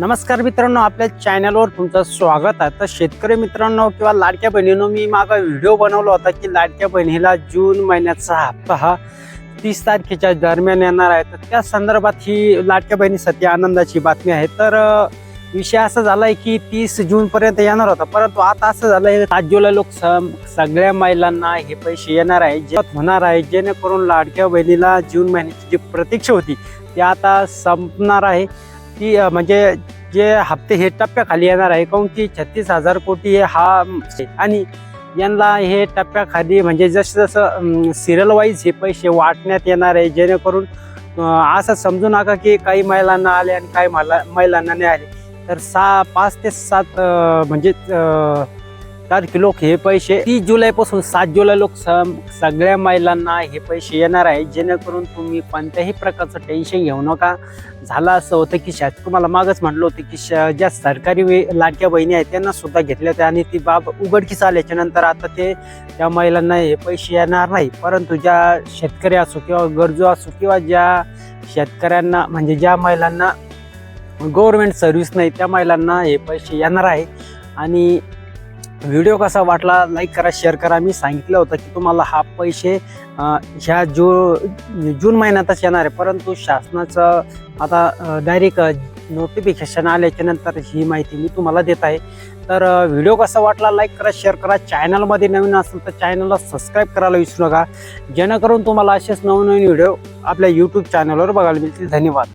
नमस्कार मित्रांनो आपल्या चॅनलवर तुमचं स्वागत आहे. तर शेतकरी मित्रांनो किंवा लाडक्या बहिणीनो मी मागा व्हिडिओ बनवला होता की लाडक्या बहिणीला जून महिन्याचा हप्ता हा तीस तारखेच्या दरम्यान येणार आहे. तर त्या संदर्भात ही लाडक्या बहिणीसाठी आनंदाची बातमी आहे. तर विषय असा झालाय की तीस जून पर्यंत येणार होता. परंतु आता असं झालंय सात जुलै लोक सगळ्या महिलांना हे पैसे येणार आहे. जे होणार आहे जेणेकरून लाडक्या बहिणीला जून महिन्याची जी प्रतीक्षा होती ती आता संपणार आहे. की म्हणजे जे हप्ते हे टप्प्याखाली येणार आहे. काऊन की छत्तीस हजार कोटी हे हा आणि यांना हे टप्प्याखाली म्हणजे जसं जसं सिरियल वाईज हे पैसे वाटण्यात येणार आहे जेणेकरून असं समजू नका की काही महिलांना आले आणि काही महिला महिलांना नाही आले. तर सहा पाच ते सात म्हणजे अ, तारखे लोक हे पैसे तीस जुलैपासून सात जुलै लोक सगळ्या महिलांना हे पैसे येणार आहे. जेणेकरून तुम्ही कोणत्याही प्रकारचं टेन्शन घेऊ नका. झालं असं होतं की शाळेत तुम्हाला मागच म्हटलं होतं की श- ज्या सरकारी लाडक्या बहिणी आहेत त्यांना सुद्धा घेतल्या होत्या आणि ती बाब उघडकीस आल्याच्यानंतर आता ते त्या महिलांना हे पैसे येणार नाही. परंतु ज्या शेतकरी असो किंवा गरजू असो किंवा ज्या शेतकऱ्यांना म्हणजे ज्या महिलांना गव्हर्नमेंट सर्व्हिस नाही त्या महिलांना हे पैसे येणार आहे. आणि व्हिडिओ कसा वाटला लाईक करा शेअर करा. मी सांगितलं होतं की तुम्हाला हा पैसे ह्या जू जून महिन्यातच येणार आहे. परंतु शासनाचं आता डायरेक्ट नोटिफिकेशन आल्याच्यानंतर ही माहिती मी तुम्हाला देत आहे. तर व्हिडिओ कसा वाटला लाईक करा शेअर करा. चॅनलमध्ये नवीन असेल तर चॅनलला सबस्क्राईब करायला विसरू नका. जेणेकरून तुम्हाला असेच नवनवीन व्हिडिओ आपल्या यूट्यूब चॅनलवर बघायला मिळतील. धन्यवाद.